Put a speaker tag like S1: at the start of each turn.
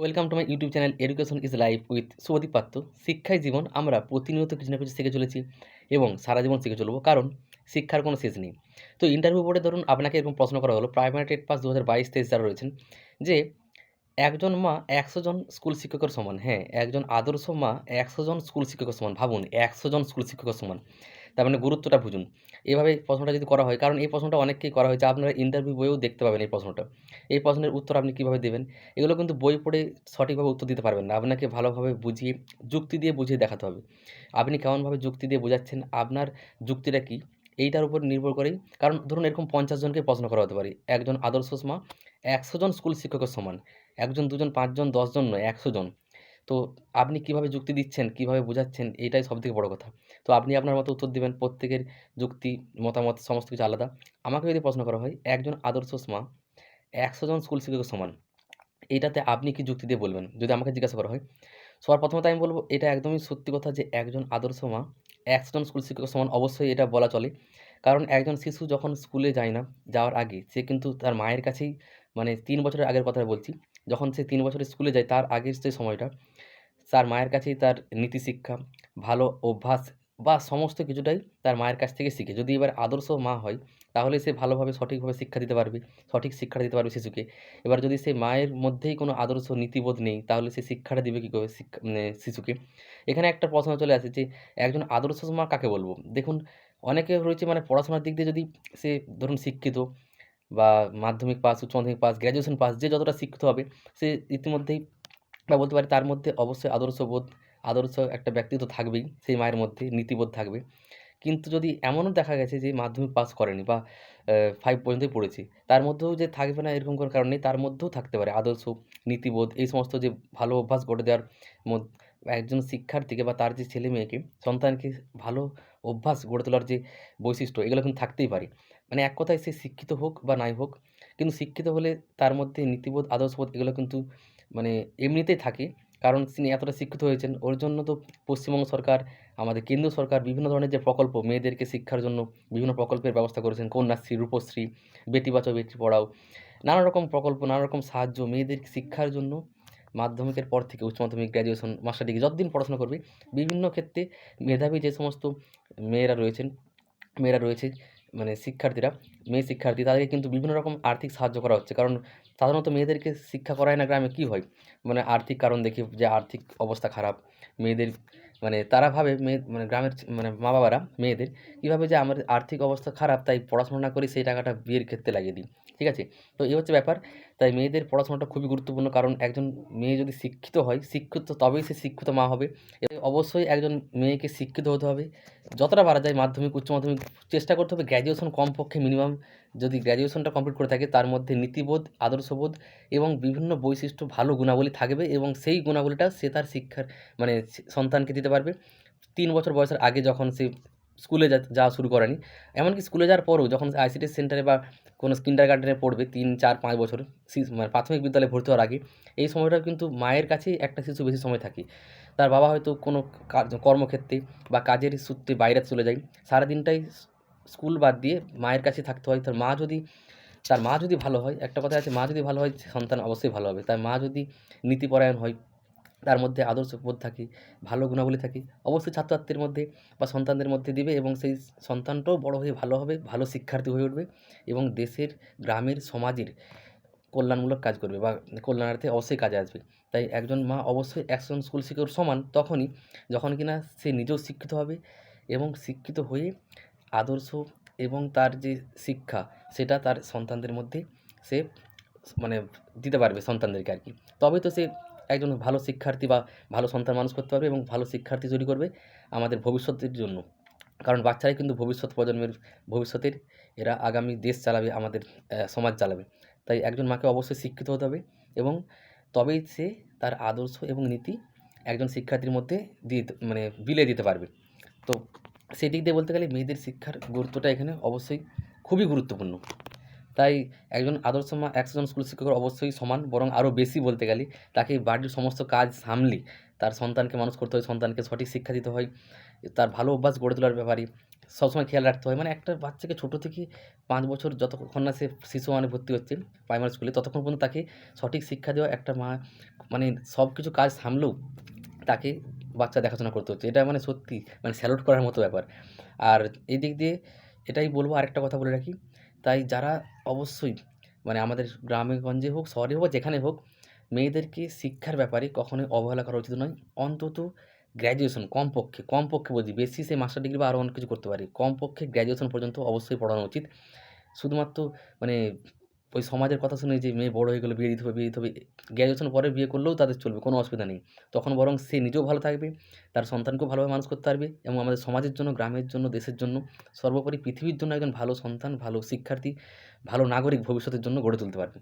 S1: Welcome to my YouTube channel education is life with Shubhadeep Patra শিক্ষায় জীবন, আমরা প্রতিনিয়ত কিছু না কিছু শিখে চলেছি এবং সারা জীবন শিখে চলবো, কারণ শিক্ষার কোনো শেষ নেই। তো ইন্টারভিউ বোর্ডে ধরুন আপনাকে এরকম প্রশ্ন করা হলো প্রাইমারি টেট পাস দু হাজার বাইশ তেইশ যারা রয়েছেন, যে একজন মা একশো জন স্কুল শিক্ষকের সমান হ্যাঁ একজন আদর্শ মা একশো জন স্কুল শিক্ষকের সমান, ভাবুন, একশো জন স্কুল শিক্ষকের সমান। তার মানে গুরুত্বটা বুঝুন। এভাবে প্রশ্নটা যদি করা হয়, কারণ এই প্রশ্নটা অনেককেই করা হয়েছে, আপনারা ইন্টারভিউ বইয়েও দেখতে পাবেন এই প্রশ্নটা। এই প্রশ্নের উত্তর আপনি কীভাবে দেবেন? এগুলো কিন্তু বই পড়ে সঠিকভাবে উত্তর দিতে পারবেন না। আপনাকে ভালোভাবে বুঝিয়ে, যুক্তি দিয়ে বুঝিয়ে দেখাতে হবে। আপনি কেমনভাবে যুক্তি দিয়ে বোঝাচ্ছেন, আপনার যুক্তিটা কী? এইটার উপর নির্ভর করেই, কারণ ধরুন এরকম পঞ্চাশ জনকে প্রশ্ন করা হতে পারে। একজন আদর্শ মা একশো জন স্কুল শিক্ষকের সমান। একজন, দুজন, পাঁচজন, দশজন নয়, একশো জন। তো আপনি কীভাবে যুক্তি দিচ্ছেন, কীভাবে বোঝাচ্ছেন, এটাই সবথেকে বড় কথা। তো আপনি আপনার মতো উত্তর দেবেন, প্রত্যেকের যুক্তি, মতামত, সমস্ত কিছু আলাদা। আমাকে যদি প্রশ্ন করা হয়, একজন আদর্শ মা, একশো জন স্কুল শিক্ষকের সমান এইটাতে আপনি কি যুক্তি দিয়ে বলবেন? যদি আমাকে জিজ্ঞাসা করা হয়। সবার প্রথমত আমি বলব, এটা একদমই সত্যি কথা যে একজন আদর্শ মা, একশো জন স্কুল শিক্ষকের সমান, অবশ্যই এটা বলা চলে। কারণ একজন শিশু যখন স্কুলে যায় না, যাওয়ার আগে, সে কিন্তু তার মায়ের কাছেই মানে তিন বছরের আগের কথা বলছি, যখন সে তিন বছরের স্কুলে যায় তার আগের যে সময়টা, তার মায়ের কাছেই তার নীতি শিক্ষা ভালো অভ্যাস বা সমস্ত কিছুটাই তার মায়ের কাছ থেকে শিখে। যদি এবার আদর্শ মা হয়, তাহলে সে ভালোভাবে, সঠিকভাবে শিক্ষা দিতে পারবে, সঠিক শিক্ষাটা দিতে পারবে শিশুকে। এবার যদি সে মায়ের মধ্যেই কোনো আদর্শ নীতিবোধ নেই, তাহলে সে শিক্ষাটা দিবে কী করে শিক্ষা মানে শিশুকে? এখানে একটা প্রশ্ন চলে আসে যে, একজন আদর্শ মা কাকে বলব? দেখুন, অনেকে রয়েছে মানে পড়াশোনার দিক দিয়ে যদি সে ধরুন শিক্ষিত বা মাধ্যমিক পাস উচ্চ মাধ্যমিক পাস গ্র্যাজুয়েশন পাস যে যতটা শিক্ষিত হবে, সে ইতিমধ্যেই বা বলতে পারি তার মধ্যে অবশ্যই আদর্শবোধ, আদর্শ একটা ব্যক্তিত্ব থাকবেই, সেই মায়ের মধ্যে নীতিবোধ থাকবে। কিন্তু যদি এমনও দেখা গেছে যে মাধ্যমিক পাস করেনি বা ফাইভ পর্যন্তই পড়েছে, তার মধ্যেও যে থাকবে না এরকম কোনো কারণ নেই, তার মধ্যেও থাকতে পারে আদর্শ, নীতিবোধ, এই সমস্ত যে ভালো অভ্যাস গড়ে দেওয়ার একজন শিক্ষার্থীকে বা তার যে ছেলে মেয়েকে, সন্তানকে ভালো অভ্যাস গড়ে তোলার যে বৈশিষ্ট্য, এগুলো কিন্তু থাকতেই পারে। মানে এক কথায় সে শিক্ষিত হোক বা নাই হোক, কিন্তু শিক্ষিত হলে তার মধ্যে নীতিবোধ, আদর্শবোধ এগুলো কিন্তু মানে এমনিতেই থাকে। কারণ তিনি এতটা শিক্ষিত হয়েছেন, ওর জন্য তো পশ্চিমবঙ্গ সরকার, আমাদের কেন্দ্র সরকার বিভিন্ন ধরনের যে প্রকল্প, মেয়েদেরকে শিক্ষার জন্য বিভিন্ন প্রকল্পের ব্যবস্থা করেছেন, কন্যাশ্রী, রূপশ্রী, বেটি বাঁচাও, বেটি পড়াও, নানা রকম প্রকল্প, নানা রকম সাহায্য মেয়েদের শিক্ষার জন্য মাধ্যমিকের পর থেকে উচ্চ মাধ্যমিক গ্র্যাজুয়েশন মাস্টার ডিগ্রি যতদিন পড়াশোনা করবে, বিভিন্ন ক্ষেত্রে মেধাবী যে সমস্ত মেয়েরা রয়েছেন, মেয়েরা রয়েছে মানে শিক্ষার্থীরা, মেয়ে শিক্ষার্থী, তাদেরকে কিন্তু বিভিন্ন রকম আর্থিক সাহায্য করা হচ্ছে। কারণ সাধারণত মেয়েদেরকে শিক্ষা করায় না গ্রামে কী হয়? মানে আর্থিক কারণ দেখে যে আর্থিক অবস্থা খারাপ। মেয়েদের মানে তারা ভাবে মেয়ে মানে গ্রামের মানে মা বাবারা মেয়েদের কীভাবে যে আমার আর্থিক অবস্থা খারাপ, তাই পড়াশোনা না করে সেই টাকাটা বিয়ের ক্ষেত্রে লাগিয়ে দিই। ঠিক আছে? তো এই হচ্ছে ব্যাপার। তাই মেয়েদের পড়াশোনাটা খুবই গুরুত্বপূর্ণ, কারণ একজন মেয়ে যদি শিক্ষিত হয়, শিক্ষিত তবেই সে শিক্ষিত মা হবে। অবশ্যই একজন মেয়েকে শিক্ষিত হতে হবে। যতটা পারা যায় মাধ্যমিক, উচ্চ মাধ্যমিক চেষ্টা করতে হবে। গ্র্যাজুয়েশন কমপক্ষে মিনিমাম যদি গ্র্যাজুয়েশনটা কমপ্লিট করে থাকে, তার মধ্যে নীতিবোধ, আদর্শবোধ এবং বিভিন্ন বৈশিষ্ট্য ভালো গুণাবলী থাকবে এবং সেই গুণাবলীটা সে তার শিক্ষার মানে সন্তানকে দিতে পারবে। তিন বছর বয়সের আগে যখন সে স্কুলে যাওয়া শুরু করেনি। এমনকি স্কুলে যাওয়ার পরেও যখন আইসিডি সেন্টারে বা কোনো কিন্ডার গার্ডেনে পড়বে তিন, চার, পাঁচ বছর মানে প্রাথমিক বিদ্যালয়ে ভর্তি হওয়ার আগে, এই সময়টা কিন্তু মায়ের কাছেই একটা শিশু বেশি সময় থাকে। তার বাবা হয়তো কোনো কর্মক্ষেত্রে বা কাজের সূত্রে বাইরে চলে যায়। সারাদিনটাই স্কুল বাদ দিয়ে মায়ের কাছে থাকতে হয়। তার মা যদি, তার মা যদি ভালো হয়, একটা কথা আছে, মা যদি ভালো হয়, সন্তান অবশ্যই ভালো হবে। তার মা যদি নীতিপরায়ণ হয় তার মধ্যে আদর্শ বোধ থাকে, ভালো গুণাবলী থাকে, অবশ্যই ছাত্রছাত্রীর মধ্যে বা সন্তানদের মধ্যে দিবে এবং সেই সন্তানটাও বড় হয়ে ভালো হবে, ভালো শিক্ষার্থী হয়ে উঠবে এবং দেশের, গ্রামের, সমাজের কল্যাণমূলক কাজ করবে বা কল্যাণার্থে অবশ্যই কাজে আসবে। তাই একজন মা অবশ্যই একজন স্কুল শিক্ষকের সমান তখনই যখন কিনা সে নিজেও শিক্ষিত হবে এবং শিক্ষিত হয়ে আদর্শ এবং তার যে শিক্ষা সেটা তার সন্তানদের মধ্যে সে মানে দিতে পারবে সন্তানদেরকে আর কি। তবে তো সে একজন ভালো শিক্ষার্থী বা ভালো সন্তান মানুষ করতে পারবে এবং ভালো শিক্ষার্থী তৈরি করবে আমাদের ভবিষ্যতের জন্য। কারণ বাচ্চারাই কিন্তু ভবিষ্যৎ প্রজন্মের, ভবিষ্যতের, এরা আগামী দেশ চালাবে, আমাদের সমাজ চালাবে। তাই একজন মাকে অবশ্যই শিক্ষিত হতে হবে এবং তবেই সে তার আদর্শ এবং নীতি একজন শিক্ষার্থীর মধ্যে দিয়ে মানে বিলে দিতে পারবে। তো সেদিক দিয়ে বলতে গেলে মেয়েদের শিক্ষার গুরুত্বটা এখানে অবশ্যই খুবই গুরুত্বপূর্ণ। তাই একজন আদর্শ মা একশোজন স্কুল শিক্ষকের অবশ্যই সমান, বরং আরও বেশি বলতে গেলে তাকে বাড়ির সমস্ত কাজ সামলে, তার সন্তানকে মানুষ করতে হয়, সন্তানকে সঠিক শিক্ষা দিতে হয়, তার ভালো অভ্যাস গড়ে তোলার ব্যাপারে সবসময় খেয়াল রাখতে হয়। মানে একটা বাচ্চাকে ছোটো থেকে পাঁচ বছর যতক্ষণ না সে শিশু মানে ভর্তি হচ্ছে প্রাইমারি স্কুলে ততক্ষণ পর্যন্ত তাকে সঠিক শিক্ষা দেওয়া একটা মা মানে সব কিছু কাজ সামলেও তাকে বাচ্চা দেখাশোনা করতে হচ্ছে। এটা মানে সত্যি মানে স্যালুট করার মতো ব্যাপার। আর এই দিক দিয়ে এটাই বলব, আরেকটা কথা বলে রাখি। তাই যারা অবশ্যই। মানে আমাদের গ্রামে, গঞ্জে হোক, শহরে হোক, যেখানে হোক, মেয়েদেরকে শিক্ষার ব্যাপারে কখনোই অবহেলা করা উচিত নয়। অন্তত গ্র্যাজুয়েশন কমপক্ষে কমপক্ষে বলছি, বেশি সে মাস্টার ডিগ্রি বা আরও অনেক কিছু করতে পারে। কমপক্ষে গ্র্যাজুয়েশন পর্যন্ত অবশ্যই পড়ানো উচিত। শুধুমাত্র মানে ওই সমাজের কথা শুনে যে মেয়ে বড়ো হয়ে গেলো, বিয়ে দিতে হবে, বিয়ে দিতে হবে গ্র্যাজুয়েশন পরে বিয়ে করলেও তাদের চলবে, কোনো অসুবিধা নেই। তখন বরং সে নিজেও ভালো থাকবে, তার সন্তানকেও ভালোভাবে মানুষ করতে পারবে এবং আমাদের সমাজের জন্য, গ্রামের জন্য, দেশের জন্য সর্বোপরি পৃথিবীর জন্য একজন ভালো সন্তান, ভালো শিক্ষার্থী, ভালো নাগরিক ভবিষ্যতের জন্য গড়ে তুলতে পারবে।